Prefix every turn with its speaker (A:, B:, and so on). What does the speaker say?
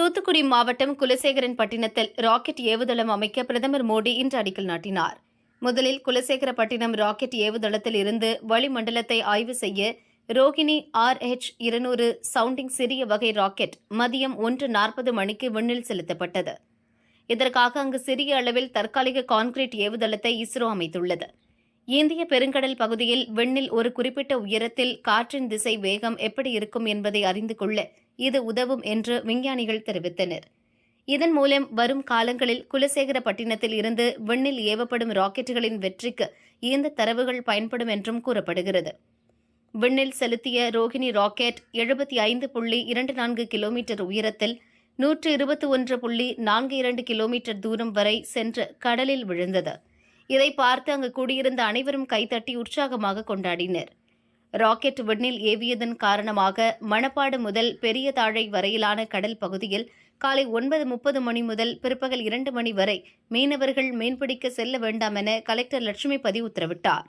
A: தூத்துக்குடி மாவட்டம் குலசேகரன் பட்டினத்தில் ராக்கெட் ஏவுதளம் அமைக்க பிரதமர் மோடி இன்று அடிக்கல் நாட்டினார். முதலில் குலசேகரப்பட்டினம் ராக்கெட் ஏவுதளத்தில் இருந்து வளிமண்டலத்தை ஆய்வு செய்ய ரோகிணி ஆர்ஹெச் இருநூறு சவுண்டிங் சிறிய வகை ராக்கெட் மதியம் ஒன்று நாற்பது மணிக்கு விண்ணில் செலுத்தப்பட்டது. இதற்காக அங்கு சிறிய அளவில் தற்காலிக கான்கிரீட் ஏவுதளத்தை இஸ்ரோ அமைத்துள்ளது. இந்திய பெருங்கடல் பகுதியில் விண்ணில் ஒரு குறிப்பிட்ட உயரத்தில் காற்றின் திசை வேகம் எப்படி இருக்கும் என்பதை அறிந்து கொள்ள இது உதவும் என்று விஞ்ஞானிகள் தெரிவித்தனர். இதன் மூலம் வரும் காலங்களில் குலசேகரப்பட்டினத்தில் இருந்து விண்ணில் ஏவப்படும் ராக்கெட்டுகளின் வெற்றிக்கு இந்த தரவுகள் பயன்படும் என்றும் கூறப்படுகிறது. விண்ணில் செலுத்திய ரோகிணி ராக்கெட் எழுபத்தி ஐந்து புள்ளி இரண்டு நான்கு கிலோமீட்டர் உயரத்தில் நூற்று இருபத்தி ஒன்று புள்ளி நான்கு இரண்டு கிலோமீட்டர் தூரம் வரை சென்று கடலில் விழுந்தது. இதை பார்த்து அங்கு கூடியிருந்த அனைவரும் கைத்தட்டி உற்சாகமாக கொண்டாடினர். ராக்கெட் விண்ணில் ஏவியதன் காரணமாக மணப்பாடு முதல் பெரிய தாழை வரையிலான கடல் பகுதியில் காலை ஒன்பது முப்பது மணி முதல் பிற்பகல் இரண்டு மணி வரை மீனவர்கள் மீன்பிடிக்க செல்ல வேண்டாம் என கலெக்டர் லட்சுமிபதி உத்தரவிட்டார்